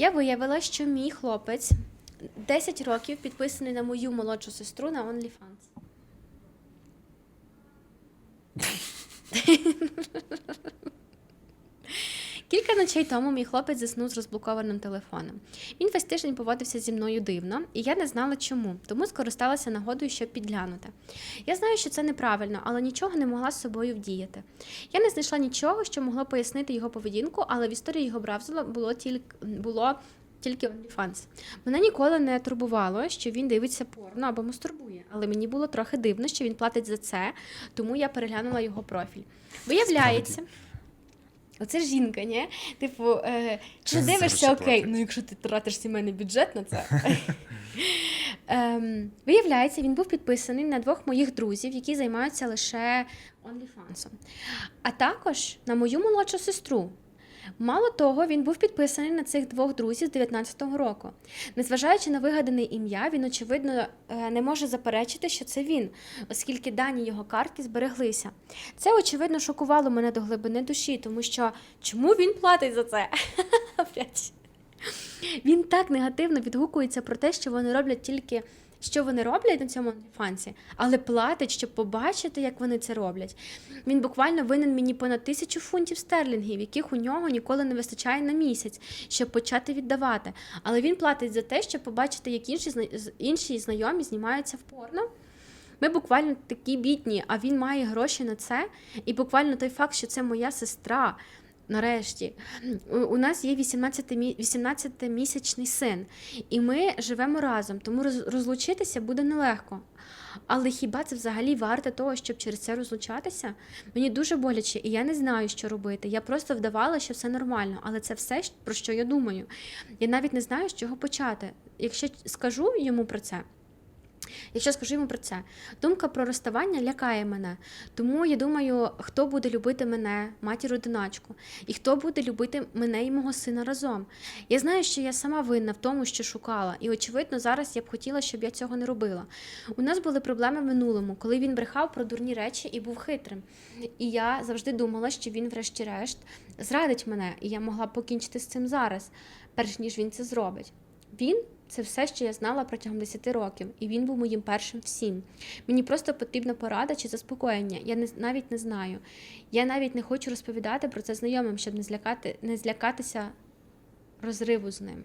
Я виявила, що мій хлопець 10 років підписаний на мою молодшу сестру на OnlyFans. Ночей тому мій хлопець заснув з розблокованим телефоном. Він весь тиждень поводився зі мною дивно, і я не знала чому, тому скористалася нагодою, щоб підглянути. Я знаю, що це неправильно, але нічого не могла з собою вдіяти. Я не знайшла нічого, що могло пояснити його поведінку, але в історії його браузера було тільки було. Тільки OnlyFans. Мене ніколи не турбувало, що він дивиться порно або мастурбує, але мені було трохи дивно, що він платить за це, тому я переглянула його профіль. Виявляється, Оце жінка, ні? Типу, е, чи Це дивишся окей, ну якщо ти тратиш сімейний бюджет на це. ем, виявляється, він був підписаний на двох моїх друзів, які займаються лише OnlyFans. А також на мою молодшу сестру. Мало того, він був підписаний на цих двох друзів з 19-го року. Незважаючи на вигадане ім'я, він, очевидно, е, не може заперечити, що це він, оскільки дані його картки збереглися. Це, очевидно, шокувало мене до глибини душі, тому що чому він платить за це? Він так негативно відгукується про те, що вони роблять тільки. Що вони роблять на цьому фансі, але платить, щоб побачити, як вони це роблять. Він буквально винен мені понад тисячу фунтів стерлінгів, яких у нього ніколи не вистачає на місяць, щоб почати віддавати. Але він платить за те, щоб побачити, як інші, інші знайомі знімаються в порно. Ми буквально такі бідні, а він має гроші на це. І буквально той факт, що це моя сестра. Нарешті, у, нас є 18 мі- 18-місячний син, і ми живемо разом, тому роз- розлучитися буде нелегко. Але хіба це взагалі варте того, щоб через це розлучатися? Мені дуже боляче, і я не знаю, що робити. Я просто вдавала, що все нормально, але це все, про що я думаю. Я навіть не знаю, з чого почати. Якщо скажу йому про це, Якщо скажу йому про це, думка про розставання лякає мене. Тому я думаю, хто буде любити мене, матір одиначку, і хто буде любити мене і мого сина разом. Я знаю, що я сама винна в тому, що шукала, і очевидно, зараз я б хотіла, щоб я цього не робила. У нас були проблеми в минулому, коли він брехав про дурні речі і був хитрим. І я завжди думала, що він, врешті-решт, зрадить мене, і я могла б покінчити з цим зараз, перш ніж він це зробить. Він це все, що я знала протягом 10 років, і він був моїм першим всім. Мені просто потрібна порада чи заспокоєння. Я не навіть не знаю. Я навіть не хочу розповідати про це знайомим, щоб не злякати, не злякатися розриву з ним.